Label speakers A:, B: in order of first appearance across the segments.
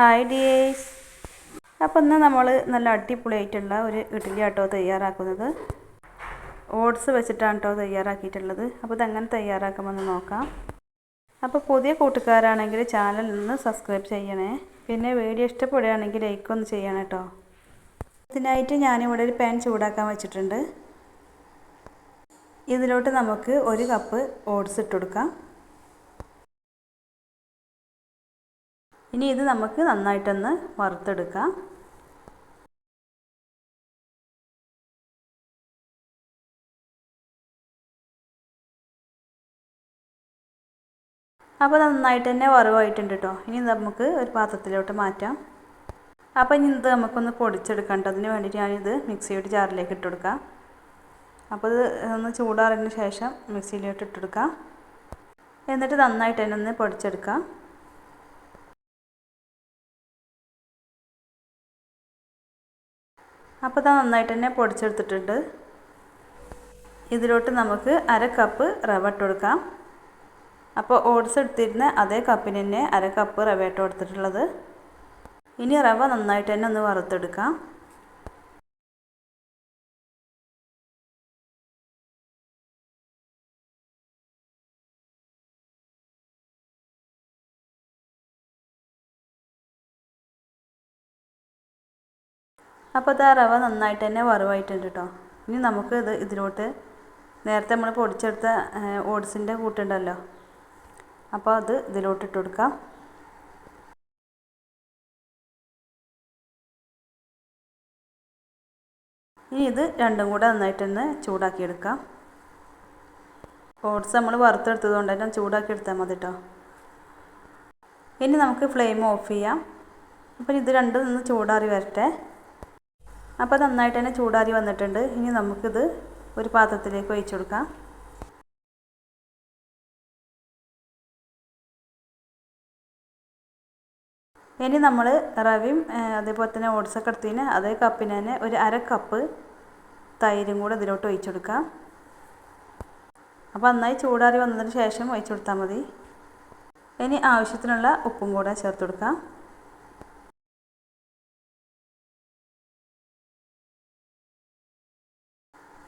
A: Hi dears. അപ്പോൾ ഇന്ന് നമ്മൾ നല്ല അടിപൊളിയായിട്ടുള്ള ഒരു ഇഡ്ഡലി ആട്ടോ തയ്യാറാക്കുന്നത്. ഓട്സ് വെച്ചിട്ടാണ് കേട്ടോ തയ്യാറാക്കിയിട്ടുള്ളത്. അപ്പോൾ ഇതെങ്ങനെ തയ്യാറാക്കാമെന്ന് നോക്കാം. അപ്പോൾ പുതിയ കൂട്ടുകാരാണെങ്കിൽ ചാനൽ നിന്ന് സബ്സ്ക്രൈബ് ചെയ്യണേ. പിന്നെ വീഡിയോ ഇഷ്ടപ്പെടുകയാണെങ്കിൽ ലൈക്ക് ഒന്ന് ചെയ്യണം കേട്ടോ ഇതിനായിട്ട് ഞാനിവിടെ ഒരു പാൻ ചൂടാക്കാൻ വെച്ചിട്ടുണ്ട്. ഇതിലോട്ട് നമുക്ക് ഒരു കപ്പ് ഓട്സ് ഇട്ട് കൊടുക്കാം. ഇനി ഇത് നമുക്ക് നന്നായിട്ടൊന്ന് വറുത്തെടുക്കാം. അപ്പോൾ നന്നായിട്ട് തന്നെ വറവായിട്ടുണ്ട് കേട്ടോ ഇനി നമുക്ക് ഒരു പാത്രത്തിലോട്ട് മാറ്റാം. അപ്പോൾ ഇനി ഇത് നമുക്കൊന്ന് പൊടിച്ചെടുക്കണ്ട അതിന് വേണ്ടിയിട്ട് ഞാനിത് മിക്സിയുടെ ജാറിലേക്ക് ഇട്ട് കൊടുക്കാം. അപ്പോൾ ഇത് ഒന്ന് ചൂടാറിന് ശേഷം മിക്സിയിലോട്ട് ഇട്ടെടുക്കാം എന്നിട്ട് നന്നായിട്ട് തന്നെ ഒന്ന് പൊടിച്ചെടുക്കാം. അപ്പോൾ അത് നന്നായിട്ട് തന്നെ പൊടിച്ചെടുത്തിട്ടുണ്ട്. ഇതിലോട്ട് നമുക്ക് അര കപ്പ് റവ ഇട്ട് കൊടുക്കാം. അപ്പോൾ ഓട്സ് എടുത്തിരുന്ന അതേ കപ്പിന് തന്നെ അര കപ്പ് റവ ഇട്ട് കൊടുത്തിട്ടുള്ളത് ഇനി റവ നന്നായിട്ട് തന്നെ ഒന്ന് വറുത്തെടുക്കാം. അപ്പോൾ ഇത് റവ നന്നായിട്ട് തന്നെ വറവായിട്ടുണ്ട് കേട്ടോ ഇനി നമുക്ക് ഇത് ഇതിലോട്ട് നേരത്തെ നമ്മൾ പൊടിച്ചെടുത്ത ഓട്സിന്റെ കൂട്ടുണ്ടല്ലോ. അപ്പോൾ അത് ഇതിലോട്ട് ഇട്ട് കൊടുക്കാം. ഇനി ഇത് രണ്ടും കൂടെ നന്നായിട്ടൊന്ന് ചൂടാക്കിയെടുക്കാം ഓട്സ് നമ്മൾ വറുത്തെടുത്തത് കൊണ്ട് തന്നെ ചൂടാക്കി എടുത്താൽ മതി കേട്ടോ ഇനി നമുക്ക് ഫ്ലെയിം ഓഫ് ചെയ്യാം. അപ്പം ഇത് രണ്ടും ഒന്ന് ചൂടാറി വരട്ടെ. അപ്പോൾ നന്നായിട്ട് തന്നെ ചൂടാറി വന്നിട്ടുണ്ട്. ഇനി നമുക്കിത് ഒരു പാത്രത്തിലേക്ക് ഒഴിച്ചു കൊടുക്കാം. ഇനി നമ്മൾ റവയും അതേപോലെ തന്നെ ഓട്സൊക്കെ എടുത്തതിന് അതേ കപ്പിന് തന്നെ ഒരു അര കപ്പ് തൈരും കൂടെ ഇതിലോട്ട് ഒഴിച്ചു കൊടുക്കാം. അപ്പോൾ നന്നായി ചൂടാറി വന്നതിന് ശേഷം ഒഴിച്ചു കൊടുത്താൽ മതി. ഇനി ആവശ്യത്തിനുള്ള ഉപ്പും കൂടെ ചേർത്ത് കൊടുക്കാം.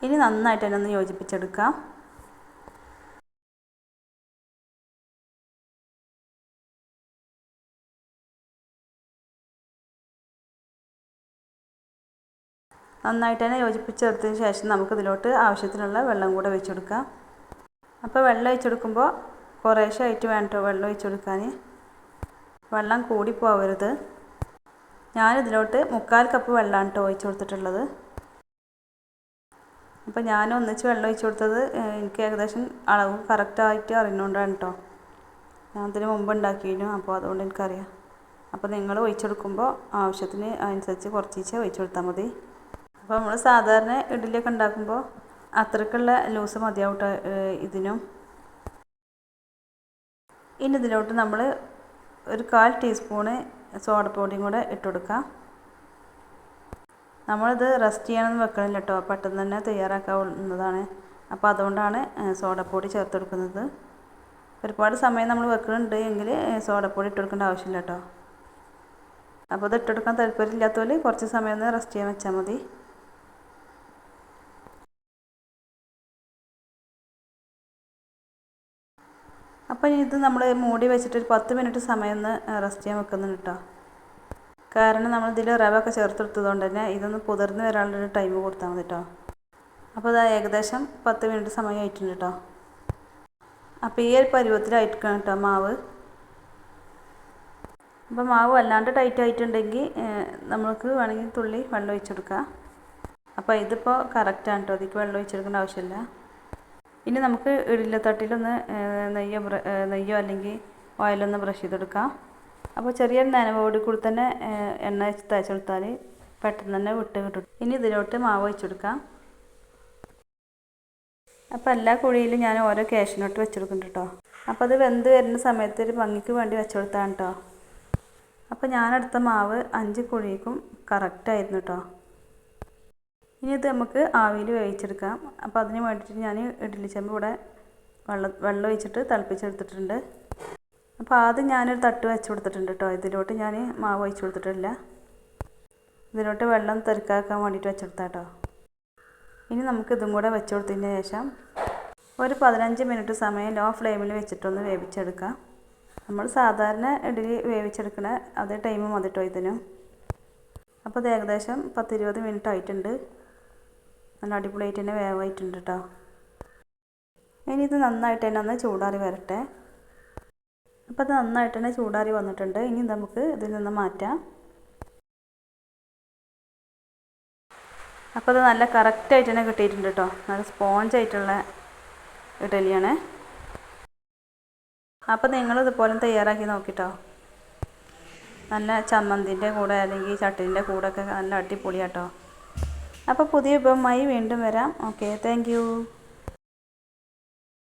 A: ഇനി നന്നായിട്ട് തന്നെ ഒന്ന് യോജിപ്പിച്ചെടുക്കാം. നന്നായിട്ട് തന്നെ യോജിപ്പിച്ചെടുത്തതിന് ശേഷം നമുക്ക് ഇതിലോട്ട് ആവശ്യത്തിനുള്ള വെള്ളം കൂടെ വെച്ചെടുക്കാം അപ്പോൾ വെള്ളം ഒഴിച്ചെടുക്കുമ്പോൾ കുറേശ്ശെ ആയിട്ട് വേണ്ടോ വെള്ളം ഒഴിച്ചെടുക്കാൻ വെള്ളം കൂടി പോവരുത്. ഞാനിതിലോട്ട് മുക്കാൽ കപ്പ് വെള്ളമാണ് കേട്ടോ ഒഴിച്ചു കൊടുത്തിട്ടുള്ളത്. അപ്പോൾ ഞാൻ ഒന്നിച്ച് വെള്ളം ഒഴിച്ച് കൊടുത്തത് എനിക്ക് ഏകദേശം അളവ് കറക്റ്റായിട്ട് അറിയുന്നതുകൊണ്ടാണ് കേട്ടോ ഞാൻ ഇതിന് മുമ്പ് ഉണ്ടാക്കിയിരുന്നു അപ്പോൾ അതുകൊണ്ട് എനിക്കറിയാം. അപ്പോൾ നിങ്ങൾ ഒഴിച്ചെടുക്കുമ്പോൾ ആവശ്യത്തിന് അനുസരിച്ച് കുറച്ചിച്ച് ഒഴിച്ചു കൊടുത്താൽ മതി. അപ്പോൾ നമ്മൾ സാധാരണ ഇഡ്ഡലിയൊക്കെ ഉണ്ടാക്കുമ്പോൾ അത്രക്കുള്ള ലൂസ് മതിയാവട്ടെ ഇതിനും. ഇനി ഇതിലോട്ട് നമ്മൾ ഒരു കാൽ ടീസ്പൂണ് സോഡപ്പൊടിയും കൂടെ ഇട്ട് കൊടുക്കാം. നമ്മളിത് റെസ്റ്റ് ചെയ്യാനൊന്നും വെക്കണില്ല കേട്ടോ പെട്ടെന്ന് തന്നെ തയ്യാറാക്കാവുന്നതാണ്. അപ്പോൾ അതുകൊണ്ടാണ് സോഡപ്പൊടി ചേർത്ത് കൊടുക്കുന്നത് ഒരുപാട് സമയം നമ്മൾ വെക്കുന്നുണ്ട് എങ്കിൽ സോഡപ്പൊടി ഇട്ട് കൊടുക്കേണ്ട ആവശ്യമില്ല കേട്ടോ അപ്പോൾ ഇത് ഇട്ടെടുക്കാൻ താല്പര്യമില്ലാത്തവർ കുറച്ച് സമയം ഒന്ന് റെസ്റ്റ് ചെയ്യാൻ വെച്ചാൽ മതി. അപ്പോൾ ഇത് നമ്മൾ മൂടി വെച്ചിട്ട് ഒരു പത്ത് മിനിറ്റ് സമയം ഒന്ന് റെസ്റ്റ് ചെയ്യാൻ വെക്കുന്നുണ്ട് കേട്ടോ കാരണം നമ്മൾ ഇതിൽ റവ ഒക്കെ ചേർത്തെടുത്തത് കൊണ്ട് തന്നെ ഇതൊന്ന് പുതിർന്ന് വരാനുള്ളൊരു ടൈം കൊടുത്താൽ മതി കേട്ടോ അപ്പോൾ ഇതാ ഏകദേശം പത്ത് മിനിറ്റ് സമയം ആയിട്ടുണ്ട് കേട്ടോ അപ്പോൾ ഈ ഒരു പരുവത്തിലായിരിക്കണം കേട്ടോ മാവ്. അപ്പോൾ മാവ് വല്ലാണ്ട് ടൈറ്റ് ആയിട്ടുണ്ടെങ്കിൽ നമുക്ക് വേണമെങ്കിൽ തുള്ളി വെള്ളം ഒഴിച്ചെടുക്കാം. അപ്പോൾ ഇതിപ്പോൾ കറക്റ്റാണ് കേട്ടോ അതിക്ക് വെള്ളം ഒഴിച്ചെടുക്കേണ്ട ആവശ്യമില്ല. ഇനി നമുക്ക് ഇഡ്ഡലിത്തട്ടിലൊന്ന് നെയ്യോ നെയ്യോ അല്ലെങ്കിൽ ഓയിലൊന്ന് ബ്രഷ് ചെയ്തെടുക്കാം. അപ്പോൾ ചെറിയ നനവോട് കൂടി തന്നെ എണ്ണ തേച്ചെടുത്താൽ പെട്ടെന്ന് തന്നെ വിട്ട് കിട്ടും. ഇനി ഇതിലോട്ട് മാവ് ഒഴിച്ചെടുക്കാം അപ്പോൾ എല്ലാ കുഴിയിലും ഞാൻ ഓരോ കാഷ്നട്ട് വെച്ചെടുക്കുന്നുണ്ട് കേട്ടോ അപ്പോൾ അത് വെന്ത് വരുന്ന സമയത്ത് ഒരു ഭംഗിക്ക് വേണ്ടി വെച്ചെടുത്താണ് കേട്ടോ അപ്പോൾ ഞാനെടുത്ത മാവ് അഞ്ച് കുഴിക്കും കറക്റ്റായിരുന്നു കേട്ടോ ഇനി ഇത് നമുക്ക് ആവിയിൽ വേവിച്ചെടുക്കാം. അപ്പോൾ അതിന് വേണ്ടിയിട്ട് ഞാൻ ഇഡ്ഡലി ചെമ്പ് ഇവിടെ വെള്ളം വെള്ളം ഒഴിച്ചിട്ട് തിളപ്പിച്ചെടുത്തിട്ടുണ്ട്. അപ്പോൾ ആദ്യം ഞാനൊരു തട്ട് വെച്ച് കൊടുത്തിട്ടുണ്ട് കേട്ടോ. ഇതിലോട്ട് ഞാൻ മാവ് ഒഴിച്ച് കൊടുത്തിട്ടില്ല. ഇതിലോട്ട് വെള്ളം തെറുക്കാക്കാൻ വേണ്ടിയിട്ട് വെച്ച് കൊടുത്താൽ കേട്ടോ. ഇനി നമുക്ക് ഇതും കൂടെ വെച്ച് കൊടുത്തതിന് ശേഷം ഒരു പതിനഞ്ച് മിനിറ്റ് സമയം ലോ ഫ്ലെയിമിൽ വെച്ചിട്ടൊന്ന് വേവിച്ചെടുക്കാം. നമ്മൾ സാധാരണ ഇഡ്ഡലി വേവിച്ചെടുക്കണ അതേ ടൈം കേട്ടോ ഇതിനും. അപ്പോൾ ഇത് ഏകദേശം പത്തിരുപത് മിനിറ്റ് ആയിട്ടുണ്ട്. നല്ല അടിപൊളിയായിട്ട് തന്നെ വേവായിട്ടുണ്ട് കേട്ടോ. ഇനി ഇത് നന്നായിട്ട് തന്നെ ഒന്ന് ചൂടാറി വരട്ടെ. അപ്പോൾ അത് നന്നായിട്ട് തന്നെ ചൂടാറി വന്നിട്ടുണ്ട്. ഇനി നമുക്ക് ഇതിൽ നിന്ന് മാറ്റാം. അപ്പോൾ അത് നല്ല കറക്റ്റായിട്ട് തന്നെ കിട്ടിയിട്ടുണ്ട് കേട്ടോ നല്ല സ്പോഞ്ച് ആയിട്ടുള്ള ഇഡലിയാണ്. അപ്പോൾ നിങ്ങൾ ഇതുപോലെ തയ്യാറാക്കി നോക്കിട്ടോ. നല്ല ചമ്മന്തിന്റെ കൂടെ അല്ലെങ്കിൽ ചട്ടിന്റെ കൂടെ ഒക്കെ നല്ല അടിപൊളിയാട്ടോ. അപ്പോൾ പുതിയ വിഭവമായി വീണ്ടും വരാം. Okay thank